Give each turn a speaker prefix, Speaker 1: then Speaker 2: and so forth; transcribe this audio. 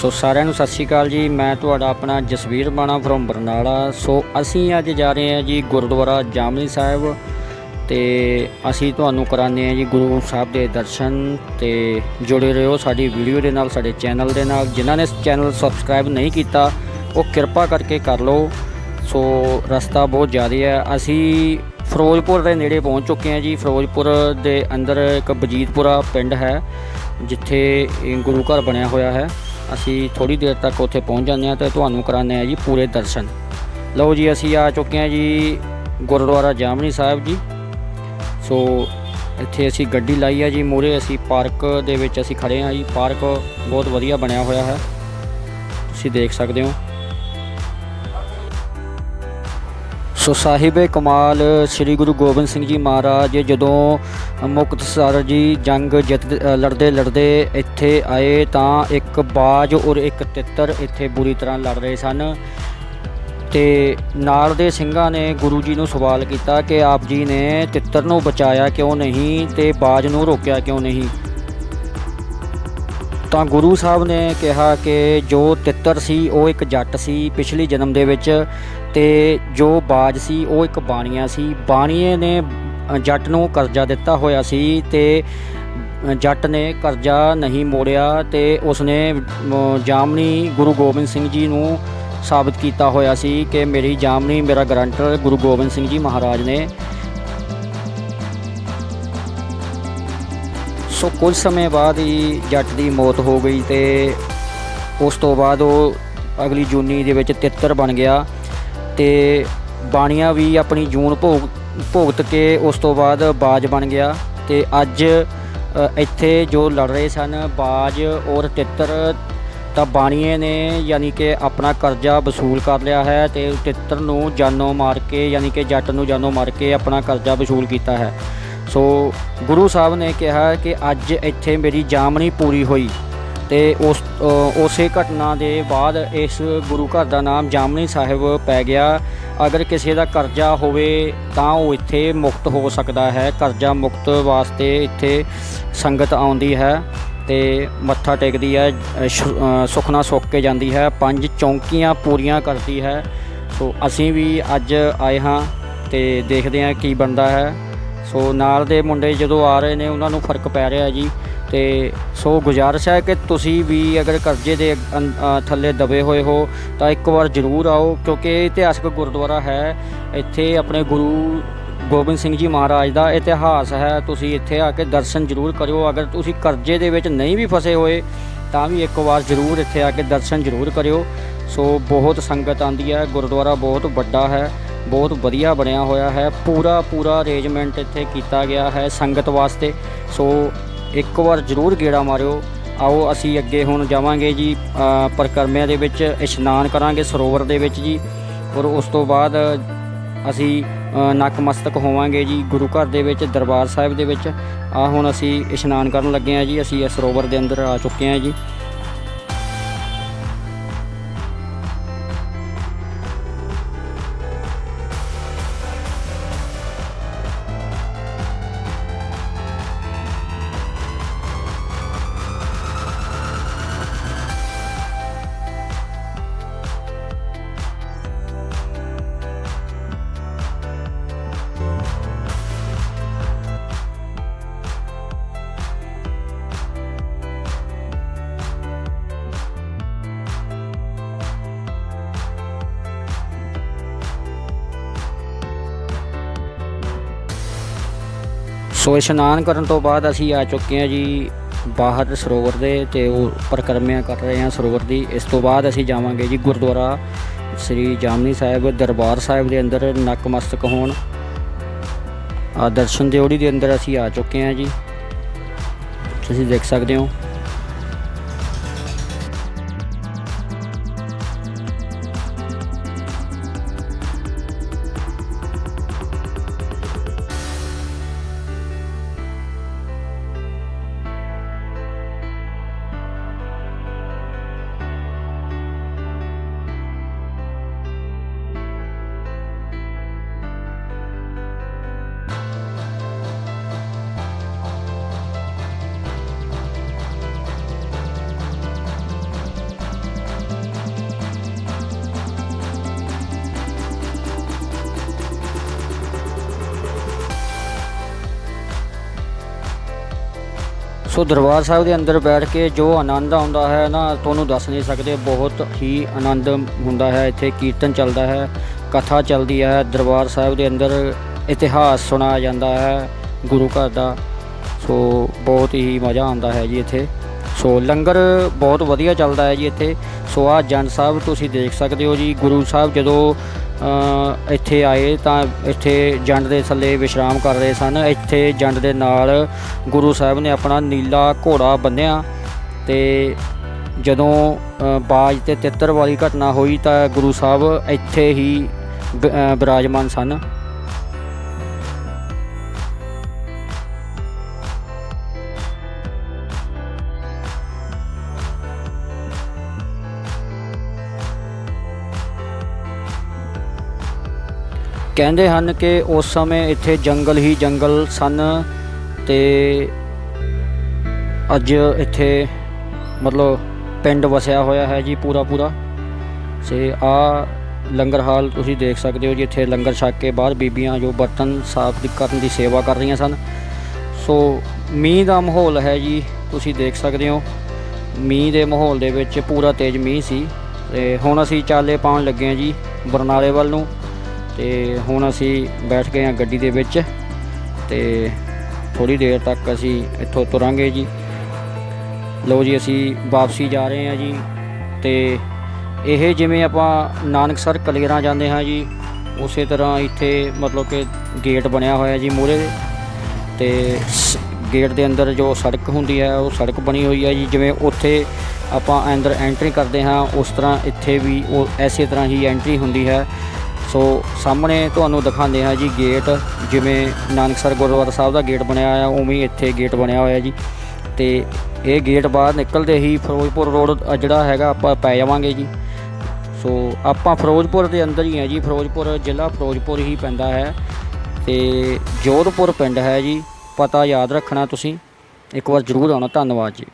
Speaker 1: ਸੋ ਸਾਰਿਆਂ ਨੂੰ ਸਤਿ ਸ਼੍ਰੀ ਅਕਾਲ ਜੀ। ਮੈਂ ਤੁਹਾਡਾ ਆਪਣਾ ਜਸਵੀਰ ਬਾਣਾ ਫਰੋਮ ਬਰਨਾਲਾ। ਸੋ ਅਸੀਂ ਅੱਜ ਜਾ ਰਹੇ ਹਾਂ ਜੀ ਗੁਰਦੁਆਰਾ ਜਾਮਨੀ ਸਾਹਿਬ ਤੇ ਅਸੀਂ ਤੁਹਾਨੂੰ ਕਰਾਉਂਦੇ ਹਾਂ ਜੀ ਗੁਰੂ ਸਾਹਿਬ ਦੇ ਦਰਸ਼ਨ ਤੇ ਜੁੜੇ ਰਹੋ ਸਾਡੀ ਵੀਡੀਓ ਦੇ ਨਾਲ, ਸਾਡੇ ਚੈਨਲ ਦੇ ਨਾਲ। ਜਿਨ੍ਹਾਂ ਨੇ ਚੈਨਲ ਸਬਸਕ੍ਰਾਈਬ ਨਹੀਂ ਕੀਤਾ, ਉਹ ਕਿਰਪਾ ਕਰਕੇ ਕਰ ਲਓ। ਸੋ ਰਸਤਾ ਬਹੁਤ ਜ਼ਿਆਦਾ ਹੈ। ਅਸੀਂ ਫਿਰੋਜ਼ਪੁਰ ਦੇ ਨੇੜੇ ਪਹੁੰਚ ਚੁੱਕੇ ਹਾਂ ਜੀ। ਫਿਰੋਜ਼ਪੁਰ ਦੇ ਅੰਦਰ ਇੱਕ ਬਜੀਤਪੁਰਾ ਪਿੰਡ ਹੈ, ਜਿੱਥੇ ਗੁਰੂ ਘਰ ਬਣਿਆ ਹੋਇਆ ਹੈ। ਅਸੀਂ ਥੋੜੀ ਦੇਰ ਤੱਕ ਉੱਥੇ ਪਹੁੰਚ ਜਾਂਦੇ ਹਾਂ ਤੇ ਤੁਹਾਨੂੰ ਕਰਾਉਂਦੇ ਹਾਂ ਜੀ ਪੂਰੇ ਦਰਸ਼ਨ। ਲਓ ਜੀ, ਅਸੀਂ ਆ ਚੁੱਕੇ ਹਾਂ ਜੀ ਗੁਰਦੁਆਰਾ ਜਾਮਨੀ ਸਾਹਿਬ ਜੀ। ਸੋ ਇੱਥੇ ਅਸੀਂ ਗੱਡੀ ਲਾਈ ਹੈ ਜੀ ਮੂਰੇ ਅਸੀਂ ਪਾਰਕ ਦੇ ਵਿੱਚ ਅਸੀਂ ਖੜੇ ਹਾਂ ਜੀ। ਪਾਰਕ ਬਹੁਤ ਵਧੀਆ ਬਣਿਆ ਹੋਇਆ ਹੈ। ਤੁਸੀਂ ਦੇਖ ਸਕਦੇ ਹੋ। ਸੋ ਸਾਹਿਬ ਕਮਾਲ ਸ੍ਰੀ ਗੁਰੂ ਗੋਬਿੰਦ ਸਿੰਘ ਜੀ ਮਹਾਰਾਜ ਜਦੋਂ ਮੁਕਤਸਰ ਜੀ ਜੰਗ ਜਿੱਤ ਲੜਦੇ ਲੜਦੇ ਇੱਥੇ ਆਏ ਤਾਂ ਇੱਕ ਬਾਜ ਔਰ ਇੱਕ ਤਿੱਤਰ ਇੱਥੇ ਬੁਰੀ ਤਰ੍ਹਾਂ ਲੜ ਰਹੇ ਸਨ। ਤੇ ਨਾਲ ਦੇ ਸਿੰਘਾਂ ਨੇ ਗੁਰੂ ਜੀ ਨੂੰ ਸਵਾਲ ਕੀਤਾ ਕਿ ਆਪ ਜੀ ਨੇ ਤਿੱਤਰ ਨੂੰ ਬਚਾਇਆ ਕਿਉਂ ਨਹੀਂ ਤੇ ਬਾਜ ਨੂੰ ਰੋਕਿਆ ਕਿਉਂ ਨਹੀਂ? ਤਾਂ ਗੁਰੂ ਸਾਹਿਬ ਨੇ ਕਿਹਾ ਕਿ ਜੋ ਤਿੱਤਰ ਸੀ ਉਹ ਇੱਕ ਜੱਟ ਸੀ ਪਿਛਲੀ ਜਨਮ ਦੇ ਵਿੱਚ ਤੇ ਜੋ ਬਾਜ ਸੀ ਉਹ ਇੱਕ ਬਾਣੀਆ ਸੀ। ਬਾਣੀਏ ਨੇ ਜੱਟ ਨੂੰ ਕਰਜ਼ਾ ਦਿੱਤਾ ਹੋਇਆ ਸੀ ਤੇ ਜੱਟ ਨੇ ਕਰਜ਼ਾ ਨਹੀਂ ਮੋੜਿਆ ਤੇ ਉਸਨੇ ਅ, ਜਾਮਨੀ ਗੁਰੂ ਗੋਬਿੰਦ ਸਿੰਘ ਜੀ ਨੂੰ ਸਾਬਤ ਕੀਤਾ ਹੋਇਆ ਸੀ ਕਿ ਮੇਰੀ ਜਾਮਨੀ ਮੇਰਾ ਗਰੰਟਰ ਗੁਰੂ ਗੋਬਿੰਦ ਸਿੰਘ ਜੀ ਮਹਾਰਾਜ ਨੇ ਸੋ ਕੁਝ ਸਮੇਂ ਬਾਅਦ ਹੀ ਜੱਟ ਦੀ ਮੌਤ ਹੋ ਗਈ ਤੇ ਉਸ ਤੋਂ ਬਾਅਦ ਉਹ ਅਗਲੀ ਜੂਨੀ ਦੇ ਵਿੱਚ ਤਿੱਤਰ ਬਣ ਗਿਆ ਤੇ ਬਾਣੀਆਂ ਵੀ ਆਪਣੀ ਜੂਨ ਭੋਗ, ਭੁਗਤ ਕੇ ਉਸ ਤੋਂ ਬਾਅਦ ਬਾਜ ਬਣ ਗਿਆ ਤੇ ਅੱਜ ਇੱਥੇ ਜੋ ਲੜ ਰਹੇ ਸਨ ਬਾਜ ਔਰ ਤਿੱਤਰ, ਤਾਂ ਬਾਣੀਏ ਨੇ ਯਾਨੀ ਕਿ ਆਪਣਾ ਕਰਜ਼ਾ ਵਸੂਲ ਕਰ ਲਿਆ ਹੈ ਤੇ ਤਿੱਤਰ ਨੂੰ ਜਾਨੋਂ ਮਾਰ ਕੇ, ਯਾਨੀ ਕਿ ਜੱਟ ਨੂੰ ਜਾਨੋਂ ਮਾਰ ਕੇ ਆਪਣਾ ਕਰਜ਼ਾ ਵਸੂਲ ਕੀਤਾ ਹੈ। ਸੋ ਗੁਰੂ ਸਾਹਿਬ ਨੇ ਕਿਹਾ ਕਿ ਅੱਜ ਇੱਥੇ ਮੇਰੀ ਜਾਮਣੀ ਪੂਰੀ ਹੋਈ ਤੇ ਉਸ ਉਸੇ ਘਟਨਾ ਦੇ ਬਾਅਦ ਇਸ ਗੁਰੂ ਘਰ ਦਾ ਨਾਮ ਜਾਮਣੀ ਸਾਹਿਬ ਪੈ ਗਿਆ। ਅਗਰ ਕਿਸੇ ਦਾ ਕਰਜ਼ਾ ਹੋਵੇ ਤਾਂ ਉਹ ਇੱਥੇ ਮੁਕਤ ਹੋ ਸਕਦਾ ਹੈ। ਕਰਜ਼ਾ ਮੁਕਤ ਵਾਸਤੇ ਇੱਥੇ ਸੰਗਤ ਆਉਂਦੀ ਹੈ ਤੇ ਮੱਥਾ ਟੇਕਦੀ ਹੈ ਸੁਖਨਾ ਸੁੱਖ ਕੇ ਜਾਂਦੀ ਹੈ, ਪੰਜ ਚੌਂਕੀਆਂ ਪੂਰੀਆਂ ਕਰਦੀ ਹੈ। ਸੋ ਅਸੀਂ ਵੀ ਅੱਜ ਆਏ ਹਾਂ ਤੇ ਦੇਖਦੇ ਹਾਂ ਕੀ ਬਣਦਾ ਹੈ। ਸੋ ਨਾਲ ਦੇ ਮੁੰਡੇ ਜਦੋਂ ਆ ਰਹੇ ਨੇ, ਉਹਨਾਂ ਨੂੰ ਫ਼ਰਕ ਪੈ ਰਿਹਾ ਜੀ। ਤੇ ਸੋ ਗੁਜ਼ਾਰਿਸ਼ ਹੈ ਕਿ ਤੁਸੀਂ ਵੀ ਅਗਰ ਕਰਜ਼ੇ ਦੇ ਅੰ- ਥੱਲੇ ਦਬੇ ਹੋਏ ਹੋ, ਤਾਂ ਇੱਕ ਵਾਰ ਜ਼ਰੂਰ ਆਓ, ਕਿਉਂਕਿ ਇਹ ਇਤਿਹਾਸਕ ਗੁਰਦੁਆਰਾ ਹੈ। ਇੱਥੇ ਆਪਣੇ ਗੁਰੂ ਗੋਬਿੰਦ ਸਿੰਘ ਜੀ ਮਹਾਰਾਜ ਦਾ ਇਤਿਹਾਸ ਹੈ। ਤੁਸੀਂ ਇੱਥੇ ਆ ਕੇ ਦਰਸ਼ਨ ਜ਼ਰੂਰ ਕਰਿਓ। ਅਗਰ ਤੁਸੀਂ ਕਰਜ਼ੇ ਦੇ ਵਿੱਚ ਨਹੀਂ ਵੀ ਫਸੇ ਹੋਏ, ਤਾਂ ਵੀ ਇੱਕ ਵਾਰ ਜ਼ਰੂਰ ਇੱਥੇ ਆ ਕੇ ਦਰਸ਼ਨ ਜ਼ਰੂਰ ਕਰਿਓ। ਸੋ ਬਹੁਤ ਸੰਗਤ ਆਂਦੀ ਹੈ। ਗੁਰਦੁਆਰਾ ਬਹੁਤ ਵੱਡਾ ਹੈ। ਬਹੁਤ ਵਧੀਆ ਬਣਿਆ ਹੋਇਆ ਹੈ। ਪੂਰਾ ਪੂਰਾ ਅਰੇਂਜਮੈਂਟ ਇੱਥੇ ਕੀਤਾ ਗਿਆ ਹੈ ਸੰਗਤ ਵਾਸਤੇ। ਸੋ ਇੱਕ ਵਾਰ ਜ਼ਰੂਰ ਗੇੜਾ ਮਾਰਿਓ। ਆਓ ਅਸੀਂ ਅੱਗੇ ਹੁਣ ਜਾਵਾਂਗੇ ਜੀ ਅ, ਪਰਿਕਰਮਿਆਂ ਦੇ ਵਿੱਚ ਇਸ਼ਨਾਨ ਕਰਾਂਗੇ ਸਰੋਵਰ ਦੇ ਵਿੱਚ ਜੀ। ਔਰ ਉਸ ਤੋਂ ਬਾਅਦ ਅਸੀਂ ਅ, ਹੋਵਾਂਗੇ ਜੀ ਗੁਰੂ ਘਰ ਦੇ ਵਿੱਚ ਦਰਬਾਰ ਸਾਹਿਬ ਦੇ ਵਿੱਚ। ਆ ਹੁਣ ਅਸੀਂ ਇਸ਼ਨਾਨ ਕਰਨ ਲੱਗੇ ਹਾਂ ਜੀ। ਅਸੀਂ ਸਰੋਵਰ ਦੇ ਅੰਦਰ ਆ ਚੁੱਕੇ ਹਾਂ ਜੀ। ਸੋ ਇਸ਼ਨਾਨ ਕਰਨ ਤੋਂ ਬਾਅਦ ਅਸੀਂ ਆ ਚੁੱਕੇ ਹਾਂ ਜੀ ਬਾਹਰ ਸਰੋਵਰ ਦੇ ਤੇ ਉਹ ਪਰਿਕਰਮਿਆਂ ਕਰ ਰਹੇ ਹਾਂ ਸਰੋਵਰ ਦੀ। ਇਸ ਤੋਂ ਬਾਅਦ ਅਸੀਂ ਜਾਵਾਂਗੇ ਜੀ ਗੁਰਦੁਆਰਾ ਸ੍ਰੀ ਜਾਮਨੀ ਸਾਹਿਬ ਦਰਬਾਰ ਸਾਹਿਬ ਦੇ ਅੰਦਰ ਨਕਮਸਤਕ ਹੋਣ। ਆ ਦਰਸ਼ਨ ਦਿਓੜੀ ਦੇ ਅੰਦਰ ਅਸੀਂ ਆ ਚੁੱਕੇ ਹਾਂ ਜੀ। ਤੁਸੀਂ ਦੇਖ ਸਕਦੇ ਹੋ। ਸੋ ਦਰਬਾਰ ਸਾਹਿਬ ਦੇ ਅੰਦਰ ਬੈਠ ਕੇ ਜੋ ਆਨੰਦ ਆਉਂਦਾ ਹੈ ਨਾ, ਤੁਹਾਨੂੰ ਦੱਸ ਨਹੀਂ ਸਕਦੇ, ਬਹੁਤ ਹੀ ਆਨੰਦ ਹੁੰਦਾ ਹੈ, ਇੱਥੇ ਕੀਰਤਨ ਚੱਲਦਾ ਹੈ, ਕਥਾ ਚੱਲਦੀ ਹੈ, ਦਰਬਾਰ ਸਾਹਿਬ ਦੇ ਅੰਦਰ ਇਤਿਹਾਸ ਸੁਣਾਇਆ ਜਾਂਦਾ ਹੈ, ਗੁਰੂ ਘਰ ਦਾ। ਸੋ ਬਹੁਤ ਹੀ ਮਜ਼ਾ ਆਉਂਦਾ ਹੈ ਜੀ ਇੱਥੇ। ਸੋ ਲੰਗਰ ਬਹੁਤ ਵਧੀਆ ਚੱਲਦਾ ਹੈ ਜੀ ਇੱਥੇ। ਸੋ ਆ ਜੰਡ ਸਾਹਿਬ ਤੁਸੀਂ ਦੇਖ ਸਕਦੇ ਹੋ ਜੀ, ਗੁਰੂ ਸਾਹਿਬ ਜਦੋਂ ਇੱਥੇ ਆਏ ਤਾਂ ਇੱਥੇ ਜੰਡ ਦੇ ਥੱਲੇ ਵਿਸ਼ਰਾਮ ਕਰ ਰਹੇ ਸਨ। ਇੱਥੇ ਜੰਡ ਦੇ ਨਾਲ ਗੁਰੂ ਸਾਹਿਬ ਨੇ ਆਪਣਾ ਨੀਲਾ ਘੋੜਾ ਬੰਨਿਆ ਤੇ ਜਦੋਂ ਬਾਜ ਤੇ ਤਿੱਤਰ ਵਾਲੀ ਘਟਨਾ ਹੋਈ ਤਾਂ ਗੁਰੂ ਸਾਹਿਬ ਇੱਥੇ ਹੀ ਬ- ਬਿਰਾਜਮਾਨ ਸਨ। ਕਹਿੰਦੇ ਹਨ ਕਿ ਉਸ ਸਮੇਂ ਇੱਥੇ ਜੰਗਲ ਹੀ ਜੰਗਲ ਸਨ ਤੇ ਅੱਜ ਇੱਥੇ ਮਤਲਬ ਪਿੰਡ ਵਸਿਆ ਹੋਇਆ ਹੈ ਜੀ ਪੂਰਾ ਪੂਰਾ। ਤੇ ਆ ਲੰਗਰ ਹਾਲ ਤੁਸੀਂ ਦੇਖ ਸਕਦੇ ਹੋ ਜੀ, ਇੱਥੇ ਲੰਗਰ ਛਕ ਕੇ ਬਾਹਰ ਬੀਬੀਆਂ ਜੋ ਬਰਤਨ ਸਾਫ਼ ਕਰਨ ਦੀ ਸੇਵਾ ਕਰ ਰਹੀਆਂ ਸਨ। ਸੋ ਮੀਂਹ ਦਾ ਮਾਹੌਲ ਹੈ ਜੀ, ਤੁਸੀਂ ਦੇਖ ਸਕਦੇ ਹੋ। ਮੀਂਹ ਦੇ ਮਾਹੌਲ ਦੇ ਵਿੱਚ ਪੂਰਾ ਤੇਜ਼ ਮੀਂਹ ਸੀ ਤੇ ਹੁਣ ਅਸੀਂ ਚਾਲੇ ਪਾਉਣ ਲੱਗੇ ਹਾਂ ਜੀ ਬਰਨਾਲੇ ਵੱਲ ਨੂੰ। ਤੇ ਹੁਣ ਅਸੀਂ ਬੈਠ ਗਏ ਹਾਂ ਗੱਡੀ ਦੇ ਵਿੱਚ ਤੇ ਥੋੜੀ ਦੇਰ ਤੱਕ ਅਸੀਂ ਇੱਥੋਂ ਤੁਰਾਂਗੇ ਜੀ। ਲਓ ਜੀ, ਅਸੀਂ ਵਾਪਸੀ ਜਾ ਰਹੇ ਹਾਂ ਜੀ ਤੇ ਇਹ ਜਿਵੇਂ ਆਪਾਂ ਨਾਨਕਸਰ ਕਲੇਰਾਂ ਜਾਂਦੇ ਹਾਂ ਜੀ, ਉਸੇ ਤਰ੍ਹਾਂ ਇੱਥੇ ਮਤਲਬ ਕਿ ਗੇਟ ਬਣਿਆ ਹੋਇਆ ਜੀ ਮੂਹਰੇ ਤੇ ਸ- ਗੇਟ ਦੇ ਅੰਦਰ ਜੋ ਸੜਕ ਹੁੰਦੀ ਹੈ, ਉਹ ਸੜਕ ਬਣੀ ਹੋਈ ਹੈ ਜੀ। ਜਿਵੇਂ ਉੱਥੇ ਆਪਾਂ ਅੰਦਰ ਐਂਟਰੀ ਕਰਦੇ ਹਾਂ, ਉਸ ਤਰ੍ਹਾਂ ਇੱਥੇ ਵੀ ਉਹ ਐਸੇ ਤਰ੍ਹਾਂ ਹੀ ਐਂਟਰੀ ਹੁੰਦੀ ਹੈ। ਸੋ ਸਾਹਮਣੇ ਤੁਹਾਨੂੰ ਦਿਖਾਉਂਦੇ ਹਾਂ ਜੀ ਗੇਟ, ਜਿਵੇਂ ਨਾਨਕਸਰ ਗੁਰਦੁਆਰਾ ਸਾਹਿਬ ਦਾ ਗੇਟ ਬਣਿਆ ਹੋਇਆ, ਉਵੇਂ ਇੱਥੇ ਗੇਟ ਬਣਿਆ ਹੋਇਆ ਜੀ। ਤੇ ਇਹ ਗੇਟ ਬਾਹਰ ਨਿਕਲਦੇ ਹੀ ਫਿਰੋਜ਼ਪੁਰ ਰੋਡ ਜਿਹੜਾ ਹੈਗਾ ਆਪਾਂ ਪੈ ਜਾਵਾਂਗੇ ਜੀ। ਸੋ ਆਪਾਂ ਫਿਰੋਜ਼ਪੁਰ ਦੇ ਅੰਦਰ ਹੀ ਹਾਂ ਜੀ, ਫਿਰੋਜ਼ਪੁਰ ਜ਼ਿਲ੍ਹਾ ਫਿਰੋਜ਼ਪੁਰ ਹੀ ਪੈਂਦਾ ਹੈ। ਤੇ ਜੋਧਪੁਰ ਪਿੰਡ ਹੈ ਜੀ, ਪਤਾ ਯਾਦ ਰੱਖਣਾ ਤੁਸੀਂ। ਇੱਕ ਵਾਰ ਜ਼ਰੂਰ ਆਉਣਾ, ਧੰਨਵਾਦ ਜੀ।